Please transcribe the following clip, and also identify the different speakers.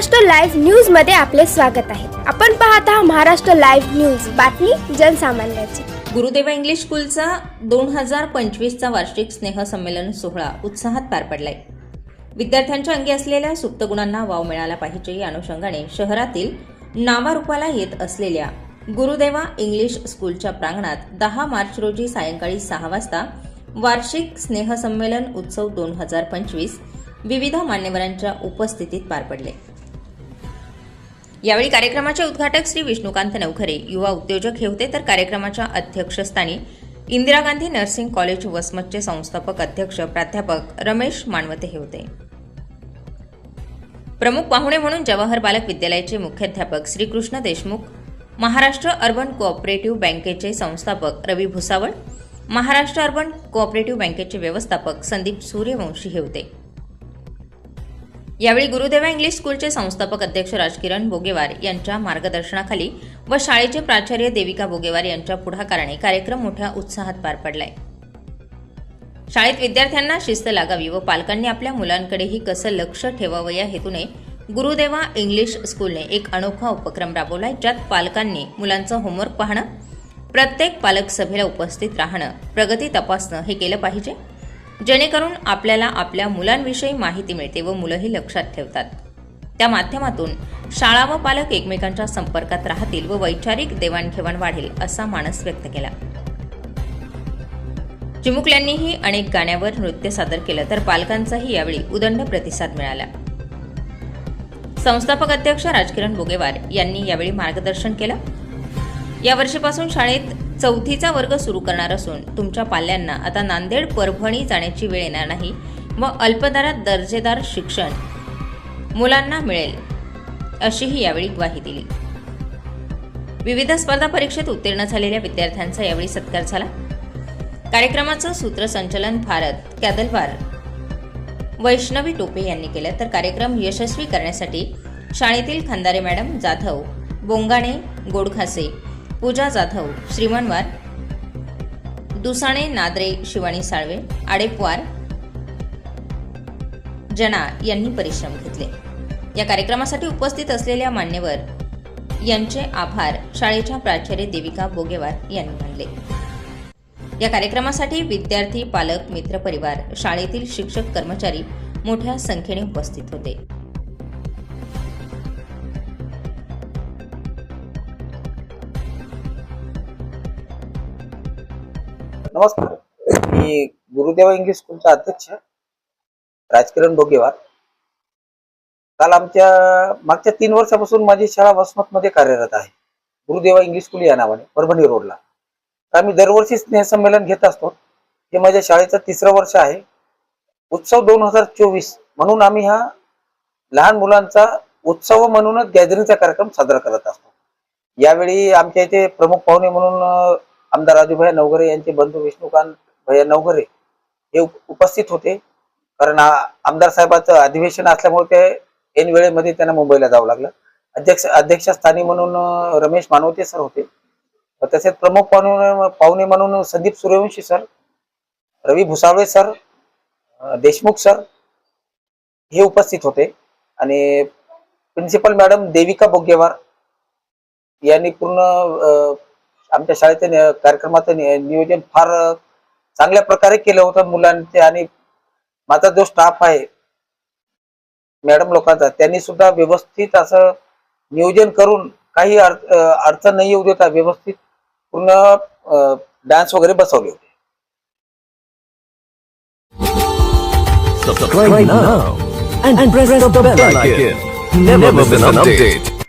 Speaker 1: Maharashtra live न्यूजमध्ये आपले स्वागत आहे. आपण पाहत आहात महाराष्ट्र लाईव्ह न्यूज. बातमी जनसामान्याची.
Speaker 2: गुरुदेवा इंग्लिश स्कूलचा दोन हजार पंचवीसचा वार्षिक स्नेहसंमेलन सोहळा उत्साहात पार पडलाय. विद्यार्थ्यांच्या अंगी असलेल्या सुप्त गुणांना वाव मिळाला पाहिजे या अनुषंगाने शहरातील नावारूपाला येत असलेल्या गुरुदेवा इंग्लिश स्कूलच्या प्रांगणात दहा मार्च रोजी सायंकाळी सहा वाजता वार्षिक स्नेहसंमेलन उत्सव दोन हजार पंचवीस विविध मान्यवरांच्या उपस्थितीत पार पडले. यावेळी कार्यक्रमाचे उद्घाटक श्री विष्णुकांत नवखरे युवा उद्योजक हे होते. तर कार्यक्रमाच्या अध्यक्षस्थानी इंदिरा गांधी नर्सिंग कॉलेज वसमतचे संस्थापक अध्यक्ष प्राध्यापक रमेश मानवते हे होते. प्रमुख पाहुणे म्हणून जवाहर बालक विद्यालयाचे मुख्याध्यापक श्रीकृष्ण देशमुख महाराष्ट्र अर्बन कोऑपरेटिव्ह बँकेचे संस्थापक रवी भुसावळ महाराष्ट्र अर्बन कोऑपरेटिव्ह बँकेचे व्यवस्थापक संदीप सूर्यवंशी हे होते. यावेळी गुरुदेवा इंग्लिश स्कूलचे संस्थापक अध्यक्ष राजकिरण बोगेवार यांच्या मार्गदर्शनाखाली व शाळेचे प्राचार्य देविका बोगेवार यांच्या पुढाकाराने कार्यक्रम मोठ्या उत्साहात पार पडलाय. शाळेत विद्यार्थ्यांना शिस्त लागावी व पालकांनी आपल्या मुलांकडेही कसं लक्ष ठेवावं या हेतूने गुरुदेवा इंग्लिश स्कूलने एक अनोखा उपक्रम राबवलाय ज्यात पालकांनी मुलांचं होमवर्क पाहणं प्रत्येक पालक सभेला उपस्थित राहणं प्रगती तपासणं हे केलं पाहिजे. जेणेकरून आपल्याला आपल्या मुलांविषयी माहिती मिळते व मुलंही लक्षात ठेवतात. त्या माध्यमातून शाळा व पालक एकमेकांच्या संपर्कात राहतील व वैचारिक देवाणघेवाण वाढेल असा मानस व्यक्त केला. चिमुकल्यांनीही अनेक गाण्यावर नृत्य सादर केलं तर पालकांचाही यावेळी उदंड प्रतिसाद मिळाला. संस्थापक अध्यक्ष राजकिरण बोगेवार यांनी यावेळी मार्गदर्शन केलं. या वर्षीपासून शाळेत चौथीचा वर्ग सुरू करणार असून तुमच्या पाल्यांना आता नांदेड परभणी जाण्याची वेळ येणार नाही. व अल्पदरात दर्जेदार शिक्षण मुलांना मिळेल अशीही यावेळी ग्वाही दिली. विविध स्पर्धा परीक्षेत उत्तीर्ण झालेल्या विद्यार्थ्यांचा यावेळी सत्कार झाला. कार्यक्रमाचं सूत्रसंचलन भारत कॅदलवार वैष्णवी टोपे यांनी केलं. तर कार्यक्रम यशस्वी करण्यासाठी शाळेतील खंदारे मॅडम जाधव बोंगाणे गोडखासे पूजा जाधव श्रीमनवार दुसाणे नादरे शिवानी साळवे आडेपवार जना यांनी परिश्रम घेतले. या कार्यक्रमासाठी उपस्थित असलेल्या मान्यवर यांचे आभार शाळेच्या प्राचार्य देविका बोगेवार यांनी मानले. या कार्यक्रमासाठी विद्यार्थी पालक मित्रपरिवार शाळेतील शिक्षक कर्मचारी मोठ्या संख्येने उपस्थित होते.
Speaker 3: नमस्कार. मी गुरुदेव इंग्लिश स्कूलचा अध्यक्ष राजकिरण बोगेवार काल आमच्या मागच्या तीन वर्षापासून माझी शाळा वसमतमध्ये कार्यरत आहे. गुरुदेवा इंग्लिश स्कूल या नावाने परभणी रोडला. तर आम्ही दरवर्षी स्नेहसंमेलन घेत असतो. हे माझ्या शाळेचं तिसरं वर्ष आहे. उत्सव दोन हजार चोवीस म्हणून आम्ही हा लहान मुलांचा उत्सव म्हणूनच गॅदरिंगचा कार्यक्रम साजरा करत असतो. यावेळी आमच्या इथे प्रमुख पाहुणे म्हणून आमदार राजूभाई नवघरे यांचे बंधू विष्णुकांत भैया नवघरे हे उपस्थित होते. कारण आमदार साहेबाचं अधिवेशन असल्यामुळे ते ऐन वेळेमध्ये त्यांना मुंबईला जावं लागलं. अध्यक्ष अध्यक्षस्थानी म्हणून रमेश मानवते सर होते. तसेच प्रमुख पाहुणे पाहुणे म्हणून Sandeep Suryavanshi sir Ravi Bhusawale sir Deshmukh sir हे उपस्थित होते. आणि प्रिन्सिपल मॅडम देविका बोगेवार यांनी पूर्ण आमच्या शाळेच्या कार्यक्रमाचं नियोजन फार चांगल्या प्रकारे केलं होतं मुलांचे आणि माझा जो स्टाफ आहे मॅडम लोकांचा त्यांनी सुद्धा व्यवस्थित असं नियोजन करून काही अडचण नाही येऊ देता व्यवस्थित पूर्ण डान्स वगैरे बसवले होते
Speaker 4: Subscribe now and, press the bell icon. Never miss an update.